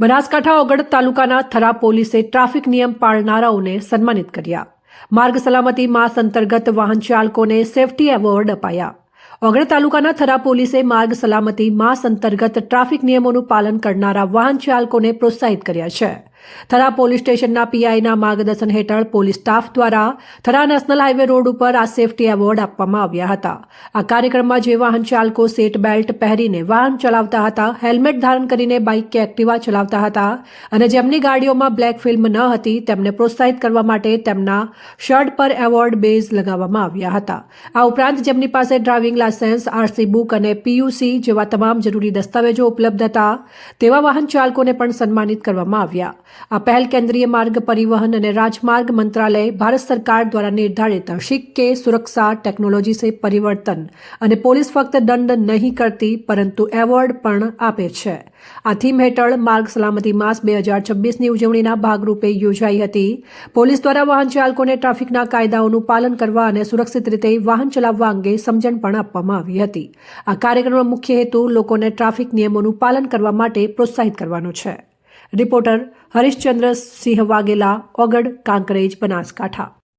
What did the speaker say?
બનાસકાંઠા ઓગડ તાલુકાના થરા પોલીસે ટ્રાફિક નિયમ પાળનારાઓને સન્માનિત કર્યા. માર્ગ સલામતી માસ અંતર્ગત વાહન ચાલકોને સેફટી એવોર્ડ અપાયા. ઓગડ તાલુકાના થરા પોલીસે માર્ગ સલામતી માસ અંતર્ગત ટ્રાફિક નિયમોનું પાલન કરનારા વાહન ચાલકોને પ્રોત્સાહિત કર્યા છે. થરા પોલીસ સ્ટેશનના પીઆઈના માર્ગદર્શન હેઠળ પોલીસ સ્ટાફ દ્વારા થરા નેશનલ હાઈવે રોડ ઉપર આ સેફટી એવોર્ડ આપવામાં આવ્યા હતા. આ કાર્યક્રમમાં જે વાહન ચાલકો સીટ બેલ્ટ પહેરીને વાહન ચલાવતા હતા, હેલ્મેટ ધારણ કરીને બાઇક કે એક્ટિવા ચલાવતા હતા અને જેમની ગાડીઓમાં બ્લેક ફિલ્મ ન હતી, તેમને પ્રોત્સાહિત કરવા માટે તેમના શર્ટ પર એવોર્ડ બેઝ લગાવવામાં આવ્યા હતા. આ ઉપરાંત જેમની પાસે ડ્રાઇવિંગ લાયસન્સ, આરસી બુક અને પીયુસી જેવા તમામ જરૂરી દસ્તાવેજો ઉપલબ્ધ હતા, તેવા વાહન ચાલકોને પણ સન્માનિત કરવામાં આવ્યા. આ પહેલ કેન્દ્રીય માર્ગ પરિવહન અને રાજમાર્ગ મંત્રાલય ભારત સરકાર દ્વારા નિર્ધારિત શિક્કે સુરક્ષા ટેકનોલોજી સે પરિવર્તન અને પોલીસ ફક્ત દંડ નહીં કરતી, પરંતુ એવોર્ડ પણ આપે છે. આ થીમ હેઠળ માર્ગ સલામતી માસ બે હજાર છવ્વીસની ઉજવણીના ભાગરૂપે યોજાઈ હતી. પોલીસ દ્વારા વાહન ચાલકોને ટ્રાફિકના કાયદાઓનું પાલન કરવા અને સુરક્ષિત રીતે વાહન ચલાવવા અંગે સમજણ પણ આપવામાં આવી હતી. આ કાર્યક્રમનો મુખ્ય હેતુ લોકોને ટ્રાફિક નિયમોનું પાલન કરવા માટે પ્રોત્સાહિત કરવાનો છે. રિપોર્ટર હરીશચંદ્ર સિંહ વાઘેલા ઓગડ કાંકરેજ બનાસકાંઠા.